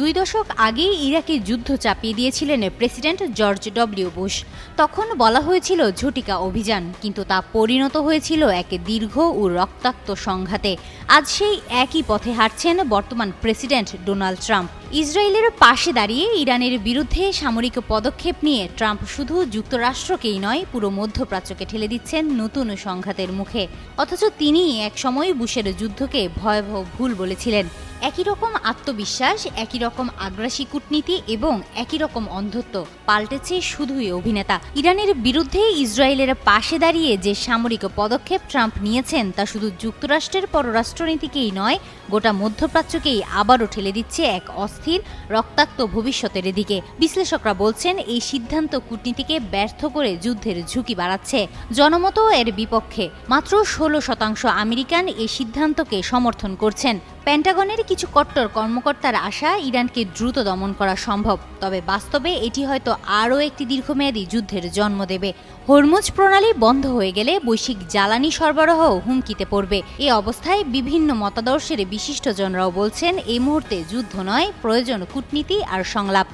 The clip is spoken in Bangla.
দুই দশক আগেই ইরাকে যুদ্ধ চাপিয়ে দিয়েছিলেন প্রেসিডেন্ট জর্জ ডব্লিউ বুশ। তখন বলা হয়েছিল ঝটিকা অভিযান, কিন্তু তা পরিণত হয়েছিল এক দীর্ঘ ও রক্তাক্ত সংঘাতে। আজ সেই একই পথে হাঁটছেন বর্তমান প্রেসিডেন্ট ডোনাল্ড ট্রাম্প। ইসরায়েলের পাশে দাঁড়িয়ে ইরানের বিরুদ্ধে সামরিক পদক্ষেপ নিয়ে ট্রাম্প শুধু যুক্তরাষ্ট্রকেই নয়, পুরো মধ্যপ্রাচ্যকে ঠেলে দিচ্ছেন নতুন সংঘাতের মুখে। অথচ তিনি একসময় বুশের যুদ্ধকে ভয়াবহ ভুল বলেছিলেন। একই রকম আত্মবিশ্বাস, একই রকম আগ্রাসী কূটনীতি এবং একই রকম অন্ধত্ব পাল্টেছে শুধুই অভিনেতা। ইরানের বিরুদ্ধে ইসরায়েলের পাশে দাঁড়িয়ে যে সামরিক পদক্ষেপ ট্রাম্প নিয়েছেন তা শুধু যুক্তরাষ্ট্রের পররাষ্ট্রনীতিকেই নয়, গোটা মধ্যপ্রাচ্যকেই আবারও ঠেলে দিচ্ছে এক অস্থির, রক্তাক্ত ভবিষ্যতের দিকে। বিশ্লেষকরা বলছেন, এই সিদ্ধান্ত কূটনীতিকে ব্যর্থ করে যুদ্ধের ঝুঁকি বাড়াচ্ছে। জনমত এর বিপক্ষে। মাত্র ষোলো শতাংশ আমেরিকান এই সিদ্ধান্তকে সমর্থন করছেন। প্যান্টাগনের কিছু কট্টর কর্মকর্তার আশা ইরানকে দ্রুত দমন করা সম্ভব। তবে বাস্তবে এটি হয়তো আরও একটি দীর্ঘমেয়াদী যুদ্ধের জন্ম দেবে। হরমুজ প্রণালী বন্ধ হয়ে গেলে বৈশ্বিক জ্বালানি সরবরাহ হুমকিতে পড়বে। এ অবস্থায় বিভিন্ন মতাদর্শের বিশিষ্টজনরাও বলছেন এই মুহূর্তে যুদ্ধ নয়, প্রয়োজন কূটনীতি আর সংলাপ।